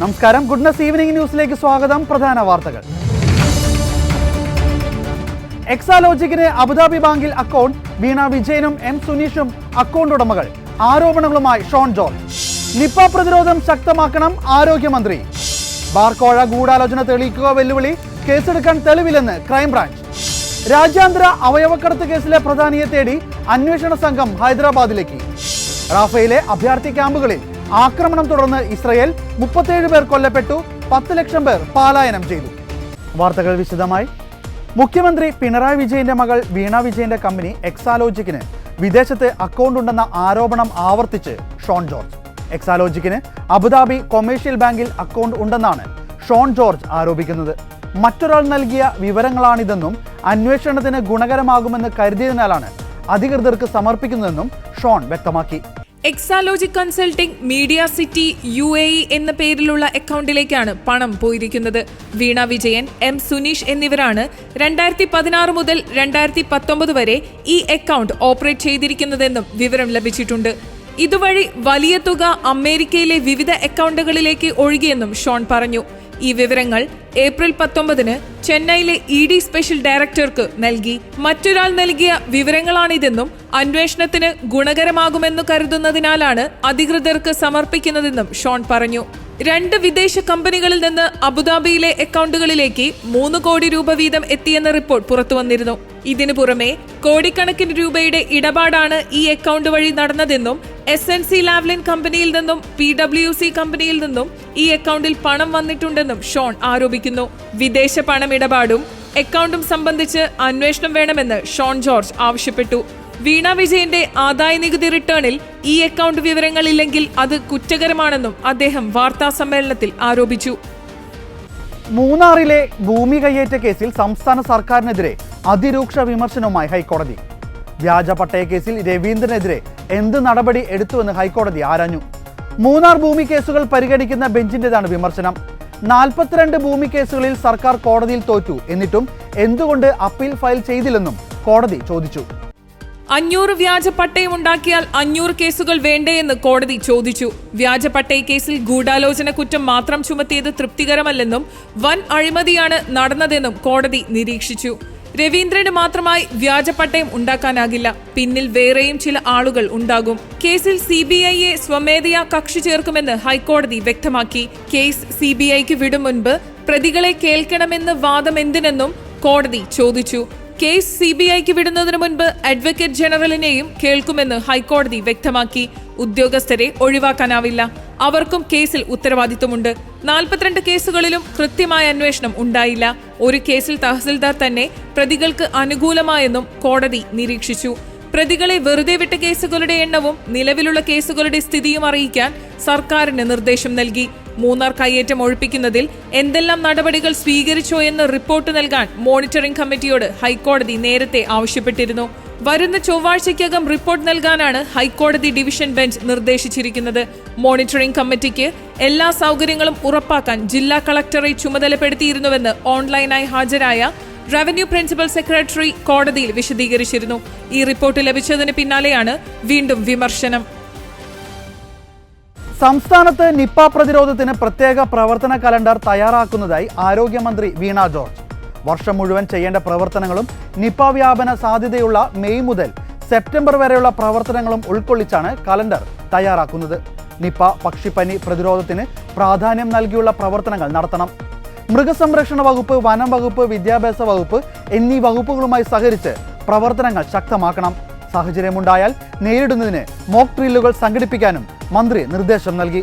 നമസ്കാരം. Goodness evening ന്യൂസിലേക്ക് സ്വാഗതം. പ്രധാന വാർത്തകൾ. എക്സാലോജിക്കിന് അബുദാബി ബാങ്കിൽ അക്കൗണ്ട് വീണ വിജയനും എം സുനീഷും അക്കൗണ്ട് ഉടമകൾ. ആരോപണങ്ങളുമായി ഷോൺ ജോർജ് നിപ്പ പ്രതിരോധം ശക്തമാക്കണം ആരോഗ്യമന്ത്രി. ബാർക്കോഴ ഗൂഢാലോചന തെളിയിക്കുക വെല്ലുവിളി കേസെടുക്കാൻ തെളിവില്ലെന്ന് ക്രൈംബ്രാഞ്ച്. രാജ്യാന്തര അവയവക്കടത്ത് കേസിലെ പ്രധാനിയെ തേടി അന്വേഷണ സംഘം ഹൈദരാബാദിലേക്ക്. റാഫയിലെ അഭയാർത്ഥി ക്യാമ്പുകളിൽ ആക്രമണം തുടർന്ന് ഇസ്രയേൽ മുപ്പത്തേഴ് പേർ കൊല്ലപ്പെട്ടു പത്ത് ലക്ഷം പേർ പലായനം ചെയ്തു. വാർത്തകൾ വിശദമായി. മുഖ്യമന്ത്രി പിണറായി വിജയന്റെ മകൾ വീണ വിജയന്റെ കമ്പനി എക്സാലോജിക്കിന് വിദേശത്ത് അക്കൗണ്ട് ഉണ്ടെന്ന ആരോപണം ആവർത്തിച്ച് ഷോൺ ജോർജ്. എക്സാലോജിക്കിന് അബുദാബി കൊമേഴ്ഷ്യൽ ബാങ്കിൽ അക്കൗണ്ട് ഉണ്ടെന്നാണ് ഷോൺ ജോർജ് ആരോപിക്കുന്നത്. മറ്റൊരാൾ നൽകിയ വിവരങ്ങളാണിതെന്നും അന്വേഷണത്തിന് ഗുണകരമാകുമെന്ന് കരുതിയതിനാലാണ് അധികൃതർക്ക് സമർപ്പിക്കുന്നതെന്നും ഷോൺ വ്യക്തമാക്കി. Exalogic consulting Media City U A E എന്ന പേരിലുള്ള അക്കൗണ്ടിലേക്കാണ് പണം പോയിരിക്കുന്നത്. വീണ വിജയൻ എം സുനീഷ് എന്നിവരാണ് രണ്ടായിരത്തി പതിനാറ് മുതൽ രണ്ടായിരത്തി പത്തൊമ്പത് വരെ ഈ അക്കൗണ്ട് ഓപ്പറേറ്റ് ചെയ്തിരിക്കുന്നതെന്നും വിവരം ലഭിച്ചിട്ടുണ്ട്. ഇതുവഴി വലിയ തുക അമേരിക്കയിലെ വിവിധ അക്കൗണ്ടുകളിലേക്ക് ഒഴുകിയെന്നും ഷോൺ പറഞ്ഞു. ഈ വിവരങ്ങൾ ഏപ്രിൽ പത്തൊമ്പതിന് ചെന്നൈയിലെ ഇ ഡി സ്പെഷ്യൽ ഡയറക്ടർക്ക് നൽകി മറ്റൊരാൾ നൽകിയ വിവരങ്ങളാണിതെന്നും അന്വേഷണത്തിന് ഗുണകരമാകുമെന്ന് കരുതുന്നതിനാലാണ് അധികൃതർക്ക് സമർപ്പിക്കുന്നതെന്നും ഷോൺ പറഞ്ഞു. രണ്ട് വിദേശ കമ്പനികളിൽ നിന്ന് അബുദാബിയിലെ അക്കൗണ്ടുകളിലേക്ക് മൂന്ന് കോടി രൂപ വീതം എത്തിയെന്ന റിപ്പോർട്ട് പുറത്തുവന്നിരുന്നു. ഇതിനു പുറമെ കോടിക്കണക്കിന് രൂപയുടെ ഇടപാടാണ് ഈ അക്കൗണ്ട് വഴി നടന്നതെന്നും എസ് എൻ സി ലാവ്ലിൻ കമ്പനിയിൽ നിന്നും പി ഡബ്ല്യു സി കമ്പനിയിൽ നിന്നും ഈ അക്കൗണ്ടിൽ പണം വന്നിട്ടുണ്ടെന്നും ഷോൺ ആരോപിക്കുന്നു. വിദേശ പണമിടപാടും അക്കൗണ്ടും സംബന്ധിച്ച് അന്വേഷണം വേണമെന്ന് ഷോൺ ജോർജ് ആവശ്യപ്പെട്ടു. വീണ വിജയന്റെ ആദായ നികുതി റിട്ടേണിൽ ഈ അക്കൗണ്ട് വിവരങ്ങൾ ഇല്ലെങ്കിൽ അത് കുറ്റകരമാണെന്നും അദ്ദേഹം വാർത്താ സമ്മേളനത്തിൽ ആരോപിച്ചു. മൂന്നാറിലെ ഭൂമി കയ്യേറ്റ കേസിൽ സംസ്ഥാന സർക്കാരിനെതിരെ അതിരൂക്ഷ വിമർശനവുമായി ഹൈക്കോടതി. വ്യാജ പട്ടയ കേസിൽ രവീന്ദ്രനെതിരെ എന്ത് നടപടി എടുത്തുവെന്ന് ഹൈക്കോടതി ആരാഞ്ഞു. മൂന്നാർ ഭൂമി കേസുകൾ പരിഗണിക്കുന്ന ബെഞ്ചിന്റേതാണ് വിമർശനം. നാൽപ്പത്തിരണ്ട് ഭൂമി കേസുകളിൽ സർക്കാർ കോടതിയിൽ തോറ്റു. എന്നിട്ടും എന്തുകൊണ്ട് അപ്പീൽ ഫയൽ ചെയ്തില്ലെന്നും കോടതി ചോദിച്ചു. അഞ്ഞൂറ് വ്യാജ പട്ടയം ഉണ്ടാക്കിയാൽ അഞ്ഞൂറ് കേസുകൾ വേണ്ടേയെന്ന് കോടതി ചോദിച്ചു. വ്യാജ പട്ടയ കേസിൽ ഗൂഢാലോചന കുറ്റം മാത്രം ചുമത്തിയത് തൃപ്തികരമല്ലെന്നും വൻ അഴിമതിയാണ് നടന്നതെന്നും കോടതി നിരീക്ഷിച്ചു. രവീന്ദ്രന് മാത്രമായി വ്യാജ പട്ടയം ഉണ്ടാക്കാനാകില്ല. പിന്നിൽ വേറെയും ചില ആളുകൾ ഉണ്ടാകും. കേസിൽ സി ബി ഐയെ സ്വമേധയാ കക്ഷി ചേർക്കുമെന്ന് ഹൈക്കോടതി വ്യക്തമാക്കി. കേസ് സി ബി ഐക്ക് വിടും മുൻപ് പ്രതികളെ കേൾക്കണമെന്ന് വാദം എന്തിനെന്നും കോടതി ചോദിച്ചു. കേസ് സി ബി ഐക്ക് വിടുന്നതിന് മുൻപ് അഡ്വക്കേറ്റ് ജനറലിനെയും കേൾക്കുമെന്ന് ഹൈക്കോടതി വ്യക്തമാക്കി. ഉദ്യോഗസ്ഥരെ ഒഴിവാക്കാനാവില്ല. അവർക്കും കേസിൽ ഉത്തരവാദിത്തമുണ്ട് നാൽപ്പത്തിരണ്ട് കേസുകളിലും കൃത്യമായ അന്വേഷണം ഉണ്ടായില്ല. ഒരു കേസിൽ തഹസിൽദാർ തന്നെ പ്രതികൾക്ക് അനുകൂലമായെന്നും കോടതി നിരീക്ഷിച്ചു. പ്രതികളെ വെറുതെ വിട്ട കേസുകളുടെ എണ്ണവും നിലവിലുള്ള കേസുകളുടെ സ്ഥിതിയും അറിയിക്കാൻ സർക്കാരിന് നിർദ്ദേശം നൽകി. മൂന്നാർ കയ്യേറ്റം ഒഴിപ്പിക്കുന്നതിൽ എന്തെല്ലാം നടപടികൾ സ്വീകരിച്ചോ എന്ന് റിപ്പോർട്ട് നൽകാൻ മോണിറ്ററിംഗ് കമ്മിറ്റിയോട് ഹൈക്കോടതി നേരത്തെ ആവശ്യപ്പെട്ടിരുന്നു. വരുന്ന ചൊവ്വാഴ്ചയ്ക്കകം റിപ്പോർട്ട് നൽകാനാണ് ഹൈക്കോടതി ഡിവിഷൻ ബെഞ്ച് നിർദ്ദേശിച്ചിരിക്കുന്നത്. മോണിറ്ററിംഗ് കമ്മിറ്റിക്ക് എല്ലാ സൗകര്യങ്ങളും ഉറപ്പാക്കാൻ ജില്ലാ കളക്ടറെ ചുമതലപ്പെടുത്തിയിരുന്നുവെന്ന് ഓൺലൈനായി ഹാജരായ റവന്യൂ പ്രിൻസിപ്പൽ സെക്രട്ടറി കോടതിയിൽ വിശദീകരിച്ചിരുന്നു. ഈ റിപ്പോർട്ട് ലഭിച്ചതിന് പിന്നാലെയാണ് വീണ്ടും വിമർശനം. സംസ്ഥാനത്ത് നിപ്പ പ്രതിരോധത്തിന് പ്രത്യേക പ്രവർത്തന കലണ്ടർ തയ്യാറാക്കുന്നതായി ആരോഗ്യമന്ത്രി വീണ ജോർജ്. വർഷം മുഴുവൻ ചെയ്യേണ്ട പ്രവർത്തനങ്ങളും നിപ വ്യാപന സാധ്യതയുള്ള മെയ് മുതൽ സെപ്റ്റംബർ വരെയുള്ള പ്രവർത്തനങ്ങളും ഉൾക്കൊള്ളിച്ചാണ് കലണ്ടർ തയ്യാറാക്കുന്നത്. നിപ പക്ഷിപ്പനി പ്രതിരോധത്തിന് പ്രാധാന്യം നൽകിയുള്ള പ്രവർത്തനങ്ങൾ നടത്തണം. മൃഗസംരക്ഷണ വകുപ്പ് വനം വകുപ്പ് വിദ്യാഭ്യാസ വകുപ്പ് എന്നീ വകുപ്പുകളുമായി സഹകരിച്ച് പ്രവർത്തനങ്ങൾ ശക്തമാക്കണം. സാഹചര്യമുണ്ടായാൽ നേരിടുന്നതിന് മോക് ഡ്രില്ലുകൾ സംഘടിപ്പിക്കാനും മന്ത്രി നിർദ്ദേശം നൽകി.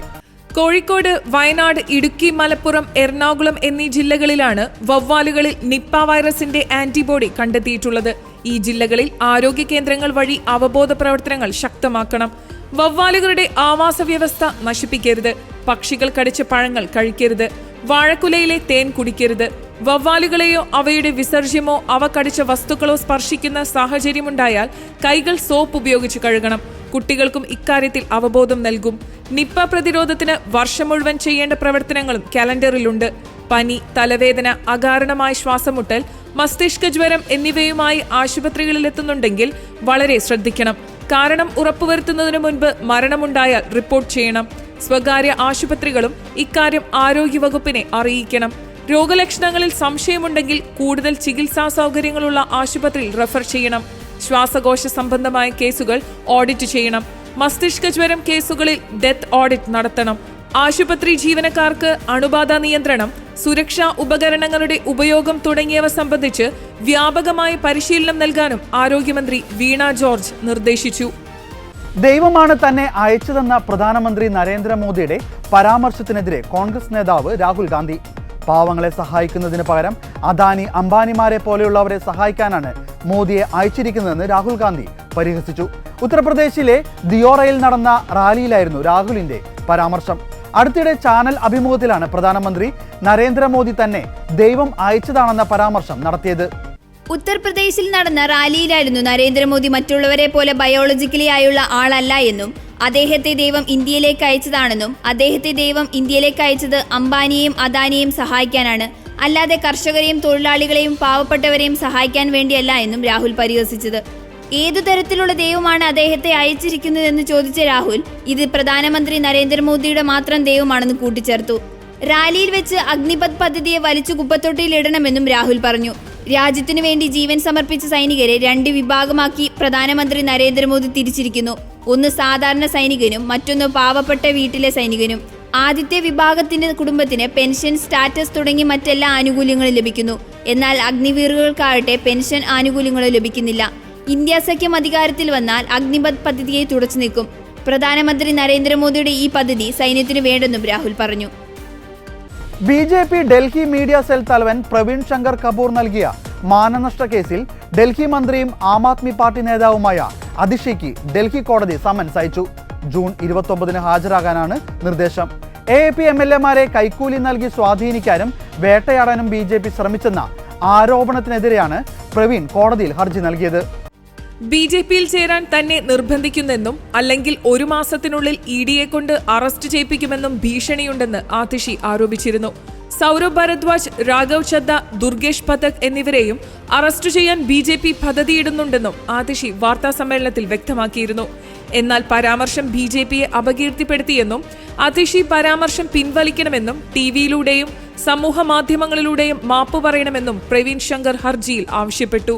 കോഴിക്കോട് വയനാട് ഇടുക്കി മലപ്പുറം എറണാകുളം എന്നീ ജില്ലകളിലാണ് വവ്വാലുകളിൽ നിപ്പ വൈറസിന്റെ ആന്റിബോഡി കണ്ടെത്തിയിട്ടുള്ളത്. ഈ ജില്ലകളിൽ ആരോഗ്യ കേന്ദ്രങ്ങൾ വഴി അവബോധ പ്രവർത്തനങ്ങൾ ശക്തമാക്കണം. വവ്വാലുകളുടെ ആവാസ വ്യവസ്ഥ നശിപ്പിക്കരുത്. പക്ഷികൾ കടിച്ച പഴങ്ങൾ കഴിക്കരുത്. വാഴക്കുലയിലെ തേൻ കുടിക്കരുത്. വവ്വാലുകളെയോ അവയുടെ വിസർജ്യമോ അവ കടിച്ച വസ്തുക്കളോ സ്പർശിക്കുന്ന സാഹചര്യമുണ്ടായാൽ കൈകൾ സോപ്പ് ഉപയോഗിച്ച് കഴുകണം. കുട്ടികൾക്കും ഇക്കാര്യത്തിൽ അവബോധം നൽകും. നിപ്പ പ്രതിരോധത്തിന് വർഷം മുഴുവൻ ചെയ്യേണ്ട പ്രവർത്തനങ്ങളും കലണ്ടറിലുണ്ട്. പനി തലവേദന അകാരണമായ ശ്വാസമുട്ടൽ മസ്തിഷ്ക ജ്വരം എന്നിവയുമായി ആശുപത്രികളിലെത്തുന്നുണ്ടെങ്കിൽ വളരെ ശ്രദ്ധിക്കണം. കാരണം ഉറപ്പുവരുത്തുന്നതിന് മുൻപ് മരണമുണ്ടായാൽ റിപ്പോർട്ട് ചെയ്യണം. സ്വകാര്യ ആശുപത്രികളും ഇക്കാര്യം ആരോഗ്യവകുപ്പിനെ അറിയിക്കണം. രോഗലക്ഷണങ്ങളിൽ സംശയമുണ്ടെങ്കിൽ കൂടുതൽ ചികിത്സാ സൗകര്യങ്ങളുള്ള ആശുപത്രിയിൽ റെഫർ ചെയ്യണം. ശ്വാസകോശ സംബന്ധമായ കേസുകൾ ഓഡിറ്റ് ചെയ്യണം. മസ്തിഷ്ക ജ്വരം കേസുകളിൽ ഡെത്ത് ഓഡിറ്റ് നടത്തണം. ആശുപത്രി ജീവനക്കാർക്ക് അണുബാധ നിയന്ത്രണം സുരക്ഷാ ഉപകരണങ്ങളുടെ ഉപയോഗം തുടങ്ങിയവ സംബന്ധിച്ച് വ്യാപകമായ പരിശീലനം നൽകാനും ആരോഗ്യമന്ത്രി വീണ ജോർജ് നിർദ്ദേശിച്ചു. ദൈവമാണ് തന്നെ അയച്ചതെന്ന പ്രധാനമന്ത്രി നരേന്ദ്രമോദിയുടെ പരാമർശത്തിനെതിരെ കോൺഗ്രസ് നേതാവ് രാഹുൽ ഗാന്ധി. പാവങ്ങളെ സഹായിക്കുന്നതിന് പകരം അദാനി അംബാനിമാരെ പോലെയുള്ളവരെ സഹായിക്കാനാണ് മോദിയെ അയച്ചിരിക്കുന്നതെന്ന് രാഹുൽ ഗാന്ധി പരിഹസിച്ചു. ഉത്തർപ്രദേശിലെ ദിയോറയിൽ നടന്ന റാലിയിലായിരുന്നു രാഹുലിന്റെ പരാമർശം. അടുത്തിടെ ചാനൽ അഭിമുഖത്തിലാണ് പ്രധാനമന്ത്രി നരേന്ദ്രമോദി തന്നെ ദൈവം അയച്ചതാണെന്ന പരാമർശം നടത്തിയത്. ഉത്തർപ്രദേശിൽ നടന്ന റാലിയിലായിരുന്നു നരേന്ദ്രമോദി മറ്റുള്ളവരെ പോലെ ബയോളജിക്കലി ആയുള്ള ആളല്ല എന്നും അദ്ദേഹത്തെ ദൈവം ഇന്ത്യയിലേക്ക് അയച്ചതാണെന്നും അദ്ദേഹത്തെ ദൈവം ഇന്ത്യയിലേക്ക് അയച്ചത് അംബാനിയെയും അദാനിയെയും സഹായിക്കാനാണ്. അല്ലാതെ കർഷകരെയും തൊഴിലാളികളെയും പാവപ്പെട്ടവരെയും സഹായിക്കാൻ വേണ്ടിയല്ല എന്നും രാഹുൽ പരിഹസിച്ചത്. ഏതു തരത്തിലുള്ള ദൈവമാണ് അദ്ദേഹത്തെ അയച്ചിരിക്കുന്നതെന്ന് ചോദിച്ച രാഹുൽ ഇത് പ്രധാനമന്ത്രി നരേന്ദ്രമോദിയുടെ മാത്രം ദൈവമാണെന്ന് കൂട്ടിച്ചേർത്തു. റാലിയിൽ വെച്ച് അഗ്നിപത് പദ്ധതിയെ വലിച്ചു കുപ്പത്തൊട്ടിയിൽ ഇടണമെന്നും രാഹുൽ പറഞ്ഞു. രാജ്യത്തിനു വേണ്ടി ജീവൻ സമർപ്പിച്ച സൈനികരെ രണ്ട് വിഭാഗമാക്കി പ്രധാനമന്ത്രി നരേന്ദ്രമോദി തിരിച്ചിരിക്കുന്നു. ഒന്ന് സാധാരണ സൈനികനും മറ്റൊന്ന് പാവപ്പെട്ട വീട്ടിലെ സൈനികനും. ആദ്യത്തെ വിഭാഗത്തിന്റെ കുടുംബത്തിന് പെൻഷൻ സ്റ്റാറ്റസ് തുടങ്ങി മറ്റെല്ലാ ആനുകൂല്യങ്ങളും ലഭിക്കുന്നു. എന്നാൽ അഗ്നിവീറുകൾക്കാകട്ടെ പെൻഷൻ ആനുകൂല്യങ്ങളും ലഭിക്കുന്നില്ല. ഇന്ത്യ സഖ്യം അധികാരത്തിൽ വന്നാൽ അഗ്നിപത് പദ്ധതിയെ തുടച്ചു നീക്കും. പ്രധാനമന്ത്രി നരേന്ദ്രമോദിയുടെ ഈ പദ്ധതി സൈന്യത്തിന് വേണ്ടെന്നും രാഹുൽ പറഞ്ഞു. B J P Delhi media cell തലവൻ പ്രവീൺ ശങ്കർ കപൂർ നൽകിയ മാനനഷ്ട കേസിൽ ഡൽഹി മന്ത്രിയും ആം ആദ്മി പാർട്ടി നേതാവുമായ അതിഷയ്ക്ക് ഡൽഹി കോടതി സമൻസ് അയച്ചു. ജൂൺ ഇരുപത്തൊമ്പതിന് ഹാജരാകാനാണ് നിർദ്ദേശം. എ പി എം എൽ എമാരെ കൈക്കൂലി നൽകി സ്വാധീനിക്കാനും വേട്ടയാടാനും ബി ജെ പി ശ്രമിച്ചെന്ന ആരോപണത്തിനെതിരെയാണ് പ്രവീൺ കോടതിയിൽ ഹർജി നൽകിയത്. ബി ജെ പിയിൽ ചേരാൻ തന്നെ നിർബന്ധിക്കുന്നെന്നും അല്ലെങ്കിൽ ഒരു മാസത്തിനുള്ളിൽ ഇ ഡിയെ കൊണ്ട് അറസ്റ്റ് ചെയ്യിപ്പിക്കുമെന്നും ഭീഷണിയുണ്ടെന്ന് ആതിഷി ആരോപിച്ചിരുന്നു. സൗരവ് ഭരദ്വാജ് രാഘവ് ചദ്ദ ദുർഗേഷ് പഥക് എന്നിവരെയും അറസ്റ്റ് ചെയ്യാൻ ബി ജെ പി പദ്ധതിയിടുന്നുണ്ടെന്നും ആതിഷി വാർത്താസമ്മേളനത്തിൽ വ്യക്തമാക്കിയിരുന്നു. എന്നാൽ പരാമർശം ബി ജെ പിയെ അപകീർത്തിപ്പെടുത്തിയെന്നും അതിഷി പരാമർശം പിൻവലിക്കണമെന്നും ടി വിയിലൂടെയും സമൂഹ മാധ്യമങ്ങളിലൂടെയും മാപ്പ് പറയണമെന്നും പ്രവീൺ ശങ്കർ ഹർജിയിൽ ആവശ്യപ്പെട്ടു.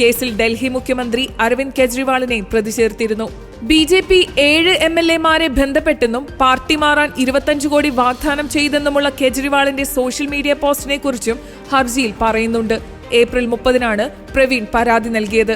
കേസിൽ ഡൽഹി മുഖ്യമന്ത്രി അരവിന്ദ് കെജ്രിവാളിനെ പ്രതി ചേർത്തിരുന്നു ബി ജെ പി ഏഴ് എം എൽ എമാരെ ബന്ധപ്പെട്ടെന്നും പാർട്ടി മാറാൻ ഇരുപത്തഞ്ച് കോടി വാഗ്ദാനം ചെയ്തെന്നുമുള്ള കെജ്രിവാളിന്റെ സോഷ്യൽ മീഡിയ പോസ്റ്റിനെ കുറിച്ചും ഹർജിയിൽ പറയുന്നുണ്ട്. ഏപ്രിൽ മുപ്പതിനാണ് പ്രവീൺ പരാതി നൽകിയത്.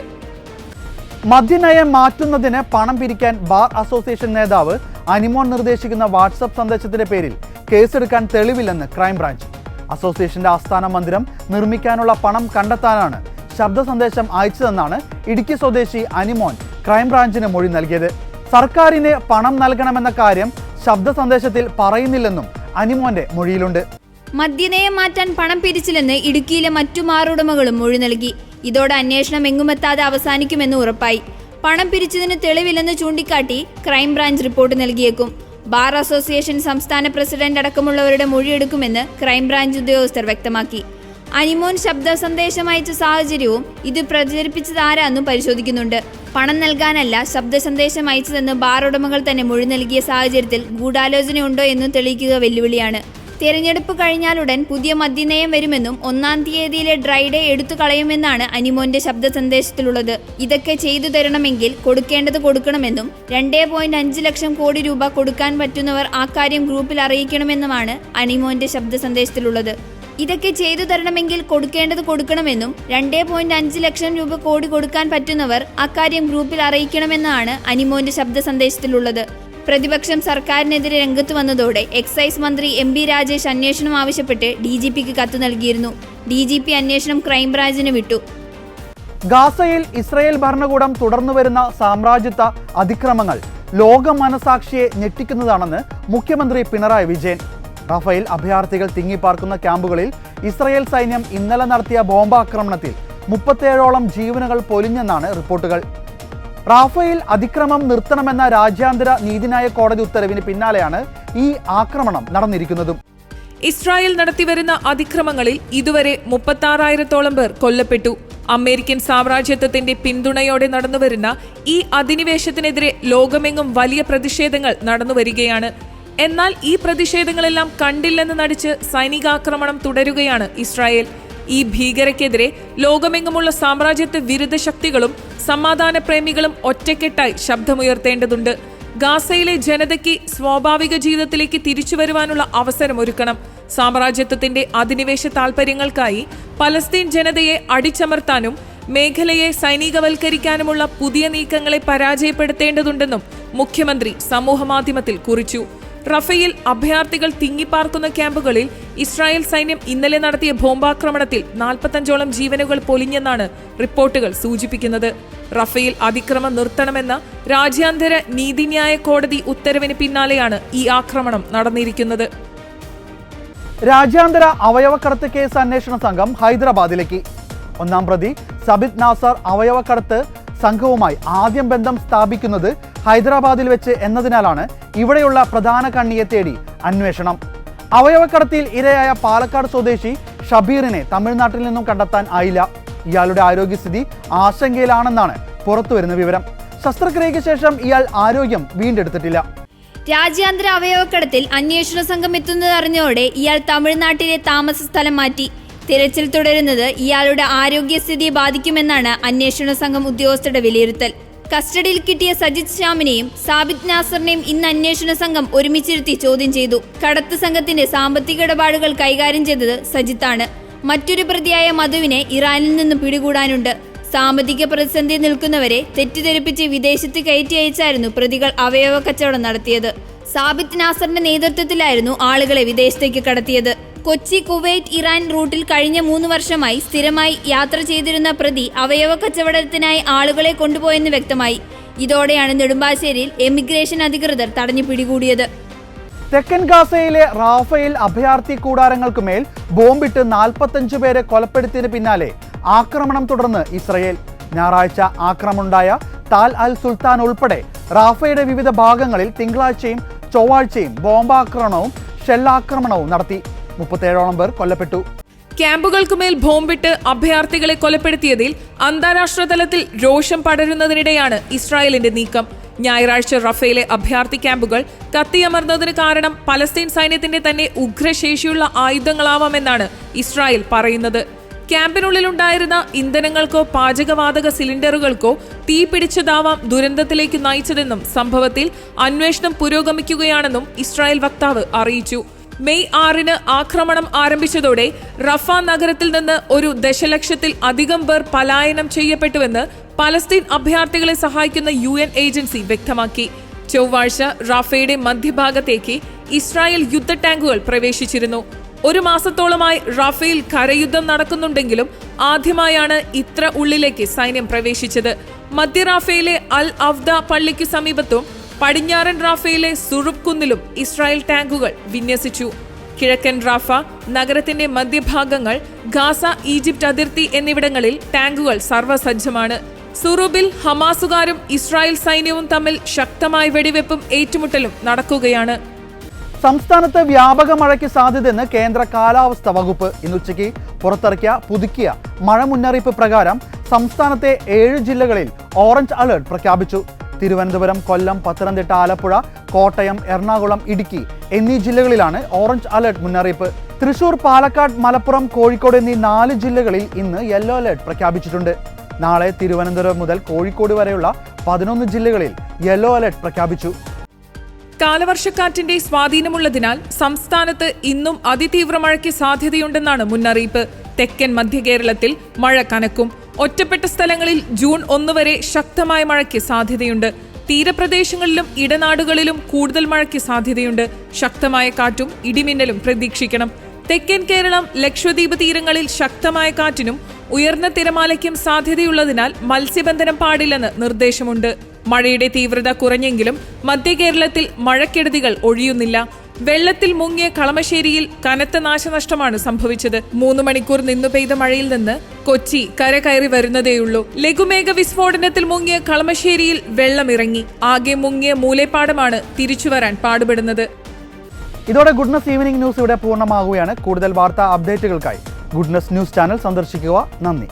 മദ്യനയം മാറ്റുന്നതിന് പണം പിരിക്കാൻ ബാർ അസോസിയേഷൻ നേതാവ് അനിമോൻ നിർദ്ദേശിക്കുന്ന വാട്സപ്പ് സന്ദേശത്തിന്റെ പേരിൽ കേസെടുക്കാൻ തെളിവില്ലെന്ന് ക്രൈംബ്രാഞ്ച്. അസോസിയേഷന്റെ ആസ്ഥാന മന്ദിരം നിർമ്മിക്കാനുള്ള പണം കണ്ടെത്താനാണ് ശബ്ദ സന്ദേശം അയച്ചതെന്നാണ് ഇടുക്കി സ്വദേശി അനിമോൻ ക്രൈംബ്രാഞ്ചിന് മൊഴി നൽകിയത്. സർക്കാരിന് പണം നൽകണമെന്ന കാര്യം ശബ്ദ സന്ദേശത്തിൽ പറയുന്നില്ലെന്നും അനിമോന്റെ മൊഴിയിലുണ്ട്. മദ്യനയം മാറ്റാൻ പണം പിരിച്ചില്ലെന്ന് ഇടുക്കിയിലെ മറ്റു മാറുടമകളും മൊഴി നൽകി. ഇതോടെ അന്വേഷണം എങ്ങുമെത്താതെ അവസാനിക്കുമെന്ന് ഉറപ്പായി. പണം പിരിച്ചതിന് തെളിവില്ലെന്ന് ചൂണ്ടിക്കാട്ടി ക്രൈംബ്രാഞ്ച് റിപ്പോർട്ട് നൽകിയേക്കും. ബാർ അസോസിയേഷൻ സംസ്ഥാന പ്രസിഡന്റ് അടക്കമുള്ളവരുടെ മൊഴിയെടുക്കുമെന്ന് ക്രൈംബ്രാഞ്ച് ഉദ്യോഗസ്ഥർ വ്യക്തമാക്കി. അനിമോൻ ശബ്ദ സന്ദേശം അയച്ച സാഹചര്യവും ഇത് പ്രചരിപ്പിച്ചത് ആരാന്നും പരിശോധിക്കുന്നുണ്ട്. പണം നൽകാനല്ല ശബ്ദ സന്ദേശം അയച്ചതെന്ന് ബാർ ഉടമകൾ തന്നെ മൊഴി നൽകിയ സാഹചര്യത്തിൽ ഗൂഢാലോചനയുണ്ടോ എന്നും തെളിയിക്കുക വെല്ലുവിളിയാണ്. തിരഞ്ഞെടുപ്പ് കഴിഞ്ഞാലുടൻ പുതിയ മദ്യനയം വരുമെന്നും ഒന്നാം തീയതിയിലെ ഡ്രൈഡേ എടുത്തു കളയുമെന്നാണ് അനിമോന്റെ ശബ്ദ സന്ദേശത്തിലുള്ളത്. ഇതൊക്കെ ചെയ്തു തരണമെങ്കിൽ കൊടുക്കേണ്ടത് കൊടുക്കണമെന്നും രണ്ടേ പോയിന്റ് അഞ്ച് ലക്ഷം കോടി രൂപ കൊടുക്കാൻ പറ്റുന്നവർ ആ കാര്യം ഗ്രൂപ്പിൽ അറിയിക്കണമെന്നുമാണ് അനിമോന്റെ ശബ്ദ സന്ദേശത്തിലുള്ളത്. ഇതൊക്കെ ചെയ്തു തരണമെങ്കിൽ കൊടുക്കേണ്ടത് കൊടുക്കണമെന്നും രണ്ടേ പോയിന്റ് അഞ്ച് ലക്ഷം രൂപ കോടി കൊടുക്കാൻ പറ്റുന്നവർ അക്കാര്യം ഗ്രൂപ്പിൽ അറിയിക്കണമെന്നാണ് അനിമോന്റെ ശബ്ദ സന്ദേശത്തിലുള്ളത്. പ്രതിപക്ഷം സർക്കാരിനെതിരെ രംഗത്ത് വന്നതോടെ എക്സൈസ് മന്ത്രി എം ബി രാജേഷ് അന്വേഷണം ആവശ്യപ്പെട്ട് ഡി ജി പിക്ക് കത്ത് നൽകിയിരുന്നു. ഡി ജി പി അന്വേഷണം ക്രൈംബ്രാഞ്ചിന് വിട്ടു. ഗാസയിൽ ഇസ്രയേൽ ഭരണകൂടം തുടർന്നു വരുന്ന സാമ്രാജ്യത്വ അതിക്രമങ്ങൾ ലോക മനസാക്ഷിയെ ഞെട്ടിക്കുന്നതാണെന്ന് മുഖ്യമന്ത്രി പിണറായി വിജയൻ റഫേൽ അഭയാർത്ഥികൾ തിങ്ങിപ്പാർക്കുന്ന ക്യാമ്പുകളിൽ ഇസ്രയേൽ സൈന്യം ഇന്നലെ നടത്തിയ ബോംബാക്രമണത്തിൽ മുപ്പത്തേഴോളം ജീവനുകൾ പൊലിഞ്ഞെന്നാണ് റിപ്പോർട്ടുകൾ. റാഫയിൽ അതിക്രമം നിർത്തണമെന്ന രാജ്യാന്തര നീതിന്യായ കോടതി ഉത്തരവിന് പിന്നാലെയാണ് ഈ ആക്രമണം നടന്നിരിക്കുന്നതും. ഇസ്രായേൽ നടത്തിവരുന്ന അതിക്രമങ്ങളിൽ ഇതുവരെ മുപ്പത്താറായിരത്തോളം പേർ കൊല്ലപ്പെട്ടു. അമേരിക്കൻ സാമ്രാജ്യത്വത്തിന്റെ പിന്തുണയോടെ നടന്നുവരുന്ന ഈ അധിനിവേശത്തിനെതിരെ ലോകമെങ്ങും വലിയ പ്രതിഷേധങ്ങൾ നടന്നുവരികയാണ് എന്നാൽ ഈ പ്രതിഷേധങ്ങളെല്ലാം കണ്ടില്ലെന്ന് നടിച്ച് സൈനികാക്രമണം തുടരുകയാണ് ഇസ്രായേൽ. ഈ ഭീകരക്കെതിരെ ലോകമെങ്ങുമുള്ള സാമ്രാജ്യത്വ വിരുദ്ധ ശക്തികളും സമാധാന പ്രേമികളും ഒറ്റക്കെട്ടായി ശബ്ദമുയർത്തേണ്ടതുണ്ട്. ഗാസയിലെ ജനതയ്ക്ക് സ്വാഭാവിക ജീവിതത്തിലേക്ക് തിരിച്ചു വരുവാനുള്ള അവസരമൊരുക്കണം സാമ്രാജ്യത്വത്തിന്റെ അധിനിവേശ താൽപര്യങ്ങൾക്കായി പലസ്തീൻ ജനതയെ അടിച്ചമർത്താനും മേഖലയെ സൈനികവൽക്കരിക്കാനുമുള്ള പുതിയ നീക്കങ്ങളെ പരാജയപ്പെടുത്തേണ്ടതുണ്ടെന്നും മുഖ്യമന്ത്രി സമൂഹമാധ്യമത്തിൽ കുറിച്ചു. റഫയിൽ അഭയാർത്ഥികൾ തിങ്ങിപ്പാർക്കുന്ന ക്യാമ്പുകളിൽ ഇസ്രായേൽ സൈന്യം ഇന്നലെ നടത്തിയ ബോംബാക്രമണത്തിൽ നാൽപ്പത്തഞ്ചോളം ജീവനുകൾ പൊലിഞ്ഞെന്നാണ് റിപ്പോർട്ടുകൾ സൂചിപ്പിക്കുന്നത്. റഫയിൽ അതിക്രമം നിർത്തണമെന്ന രാജ്യാന്തര നീതിന്യായ കോടതി ഉത്തരവിന് പിന്നാലെയാണ് ഈ ആക്രമണം നടന്നിരിക്കുന്നത്. രാജ്യാന്തര അവയവക്കടത്ത് കേസ് അന്വേഷണ സംഘം ഹൈദരാബാദിലേക്ക്. ഒന്നാം പ്രതി സബിത് നാസർ അവയവക്കടത്ത് സംഘവുമായി ആദ്യം ബന്ധം സ്ഥാപിക്കുന്നത് ഹൈദരാബാദിൽ വെച്ച് എന്നതിനാലാണ് ഇവിടെയുള്ള പ്രധാന കണ്ണിയെ തേടി അന്വേഷണം. അവയവക്കടത്തിൽ ഇരയായ പാലക്കാട് സ്വദേശി ഷബീറിനെ തമിഴ്നാട്ടിൽ നിന്നും കണ്ടെത്താൻ ആയില്ല. ഇയാളുടെ ആരോഗ്യസ്ഥിതി ആശങ്കയിലാണെന്നാണ് പുറത്തുവരുന്ന വിവരം. ശസ്ത്രക്രിയയ്ക്ക് ശേഷം ഇയാൾ ആരോഗ്യം വീണ്ടെടുത്തിട്ടില്ല. രാജ്യാന്തര അവയവക്കടത്തിൽ അന്വേഷണ സംഘം എത്തുന്നത് അറിഞ്ഞതോടെ ഇയാൾ തമിഴ്നാട്ടിലെ താമസ സ്ഥലം മാറ്റി. തിരച്ചിൽ തുടരുന്നത് ഇയാളുടെ ആരോഗ്യസ്ഥിതിയെ ബാധിക്കുമെന്നാണ് അന്വേഷണ സംഘം ഉദ്യോഗസ്ഥരുടെ വിലയിരുത്തൽ. കസ്റ്റഡിയിൽ കിട്ടിയ സജിത് ശ്യാമിനെയും സാബിത് നാസറിനെയും ഇന്ന് അന്വേഷണ സംഘം ഒരുമിച്ചിരുത്തി ചോദ്യം ചെയ്തു. കടത്ത് സംഘത്തിന്റെ സാമ്പത്തിക ഇടപാടുകൾ കൈകാര്യം ചെയ്തത് സജിത്താണ്. മറ്റൊരു പ്രതിയായ മധുവിനെ ഇറാനിൽ നിന്ന് പിടികൂടാനുണ്ട്. സാമ്പത്തിക പ്രതിസന്ധി നിൽക്കുന്നവരെ തെറ്റിദ്ധരിപ്പിച്ച് വിദേശത്ത് കയറ്റി അയച്ചായിരുന്നു പ്രതികൾ അവയവ കച്ചവടം നടത്തിയത്. സാബിത് നാസറിന്റെ നേതൃത്വത്തിലായിരുന്നു ആളുകളെ വിദേശത്തേക്ക് കടത്തിയത്. കൊച്ചി കുവൈറ്റ് ഇറാൻ റൂട്ടിൽ കഴിഞ്ഞ മൂന്ന് വർഷമായി സ്ഥിരമായി യാത്ര ചെയ്തിരുന്ന പ്രതി അവയവ കച്ചവടത്തിനായി ആളുകളെ കൊണ്ടുപോയെന്ന് വ്യക്തമായി. ഇതോടെയാണ് നെടുമ്പാശ്ശേരിയിൽ എമിഗ്രേഷൻ അധികൃതർ തടഞ്ഞു പിടികൂടിയത്. തെക്കൻ ഗാസയിലെ റാഫയിൽ അഭയാർത്ഥി കൂടാരങ്ങൾക്ക് മേൽ ബോംബിട്ട് നാൽപ്പത്തഞ്ചു പേരെ കൊലപ്പെടുത്തിയതിന് പിന്നാലെ ആക്രമണം തുടർന്ന് ഇസ്രയേൽ. ഞായറാഴ്ച ആക്രമണമുണ്ടായ താൽ അൽ സുൽത്താൻ ഉൾപ്പെടെ റാഫയുടെ വിവിധ ഭാഗങ്ങളിൽ തിങ്കളാഴ്ചയും ചൊവ്വാഴ്ചയും ബോംബാക്രമണവും ഷെല്ലാക്രമണവും നടത്തി. മുപ്പത്തേഴോളം പേർ കൊല്ലപ്പെട്ടു. ക്യാമ്പുകൾക്കുമേൽ ബോംബിട്ട് അഭയാർത്ഥികളെ കൊലപ്പെടുത്തിയതിൽ അന്താരാഷ്ട്ര തലത്തിൽ രോഷം പടരുന്നതിനിടെയാണ് ഇസ്രായേലിന്റെ നീക്കം. ഞായറാഴ്ച റഫേലെ അഭയാർത്ഥി ക്യാമ്പുകൾ കത്തിയമർന്നതിന് കാരണം പലസ്തീൻ സൈന്യത്തിന്റെ തന്നെ ഉഗ്രശേഷിയുള്ള ആയുധങ്ങളാവാമെന്നാണ് ഇസ്രായേൽ പറയുന്നത്. ക്യാമ്പിനുള്ളിലുണ്ടായിരുന്ന ഇന്ധനങ്ങൾക്കോ പാചകവാതക സിലിണ്ടറുകൾക്കോ തീ പിടിച്ചതാവാം ദുരന്തത്തിലേക്ക് നയിച്ചതെന്നും സംഭവത്തിൽ അന്വേഷണം പുരോഗമിക്കുകയാണെന്നും ഇസ്രായേൽ വക്താവ് അറിയിച്ചു. മെയ് ആറിന് ആക്രമണം ആരംഭിച്ചതോടെ റഫ നഗരത്തിൽ നിന്ന് ഒരു ദശലക്ഷത്തിൽ അധികം പേർ പലായനം ചെയ്യപ്പെട്ടുവെന്ന് പലസ്തീൻ അഭയാർത്ഥികളെ സഹായിക്കുന്ന യു ഏജൻസി വ്യക്തമാക്കി. ചൊവ്വാഴ്ച റാഫയുടെ മധ്യഭാഗത്തേക്ക് ഇസ്രായേൽ യുദ്ധ ടാങ്കുകൾ പ്രവേശിച്ചിരുന്നു. ഒരു മാസത്തോളമായി റാഫേൽ കരയുദ്ധം നടക്കുന്നുണ്ടെങ്കിലും ആദ്യമായാണ് ഇത്ര ഉള്ളിലേക്ക് സൈന്യം പ്രവേശിച്ചത്. മധ്യ റാഫയിലെ അൽ അഫ്ദ പള്ളിക്ക് സമീപത്തും പടിഞ്ഞാറൻ റാഫയിലെ സുറുബ് കുന്നിലും ഇസ്രായേൽ ടാങ്കുകൾ വിന്യസിച്ചു. കിഴക്കൻ റാഫ നഗരത്തിന്റെ മധ്യഭാഗങ്ങൾ ഗാസ ഈജിപ്ത് അതിർത്തി എന്നിവിടങ്ങളിൽ ടാങ്കുകൾ സർവസജ്ജമാണ്. സുറൂബിൽ ഹമാസുകാരും ഇസ്രായേൽ സൈന്യവും തമ്മിൽ ശക്തമായ വെടിവെപ്പും ഏറ്റുമുട്ടലും നടക്കുകയാണ്. സംസ്ഥാനത്ത് വ്യാപക മഴയ്ക്ക് സാധ്യതയെന്ന് കേന്ദ്ര കാലാവസ്ഥ വകുപ്പ് ഇന്ന് ഉച്ചയ്ക്ക് പുറത്തിറക്കിയ പുതുക്കിയ മഴ മുന്നറിയിപ്പ് പ്രകാരം സംസ്ഥാനത്തെ ഏഴ് ജില്ലകളിൽ ഓറഞ്ച് അലേർട്ട് പ്രഖ്യാപിച്ചു. തിരുവനന്തപുരം കൊല്ലം പത്തനംതിട്ട ആലപ്പുഴ കോട്ടയം എറണാകുളം ഇടുക്കി എന്നീ ജില്ലകളിലാണ് ഓറഞ്ച് അലർട്ട് മുന്നറിയിപ്പ്. തൃശൂർ പാലക്കാട് മലപ്പുറം കോഴിക്കോട് എന്നീ നാല് ജില്ലകളിൽ ഇന്ന് യെല്ലോ അലർട്ട് പ്രഖ്യാപിച്ചിട്ടുണ്ട്. നാളെ തിരുവനന്തപുരം മുതൽ കോഴിക്കോട് വരെയുള്ള പതിനൊന്ന് ജില്ലകളിൽ യെല്ലോ അലർട്ട് പ്രഖ്യാപിച്ചു. കാലവർഷക്കാറ്റിന്റെ സ്വാധീനമുള്ളതിനാൽ സംസ്ഥാനത്ത് ഇന്നും അതിതീവ്ര മഴയ്ക്ക് സാധ്യതയുണ്ടെന്നാണ് മുന്നറിയിപ്പ്. തെക്കൻ മധ്യ കേരളത്തിൽ മഴ കനക്കും. ഒറ്റപ്പെട്ട സ്ഥലങ്ങളിൽ ജൂൺ ഒന്ന് വരെ ശക്തമായ മഴയ്ക്ക് സാധ്യതയുണ്ട്. തീരപ്രദേശങ്ങളിലും ഇടനാടുകളിലും കൂടുതൽ മഴയ്ക്ക് സാധ്യതയുണ്ട്. ശക്തമായ കാറ്റും ഇടിമിന്നലും പ്രതീക്ഷിക്കണം. തെക്കൻ കേരളം ലക്ഷദ്വീപ് തീരങ്ങളിൽ ശക്തമായ കാറ്റിനും ഉയർന്ന തിരമാലയ്ക്കും സാധ്യതയുള്ളതിനാൽ മത്സ്യബന്ധനം പാടില്ലെന്ന് നിർദ്ദേശമുണ്ട്. മഴയുടെ തീവ്രത കുറഞ്ഞെങ്കിലും മധ്യ കേരളത്തിൽ മഴക്കെടുതികൾ ഒഴിയുന്നില്ല. വെള്ളത്തിൽ മുങ്ങിയ കളമശ്ശേരിയിൽ കനത്ത നാശനഷ്ടമാണ് സംഭവിച്ചത്. മൂന്ന് മണിക്കൂർ നിന്നു പെയ്ത മഴയിൽ നിന്ന് കൊച്ചി കര കയറി വരുന്നതേയുള്ളൂ. ലഘുമേഘ വിസ്ഫോടനത്തിൽ മുങ്ങിയ കളമശ്ശേരിയിൽ വെള്ളമിറങ്ങി. ആകെ മുങ്ങിയ മൂലേപ്പാടമാണ് തിരിച്ചുവരാൻ പാടുപെടുന്നത്. ഇതോടെ ഗുഡ്നസ് ഈവനിംഗ് ന്യൂസ് ഇവിടെ പൂർണമാകുകയാണ്. കൂടുതൽ വാർത്താ അപ്ഡേറ്റുകൾക്കായി ഗുഡ്നസ് ന്യൂസ് ചാനൽ സന്ദർശിക്കുക നന്ദി.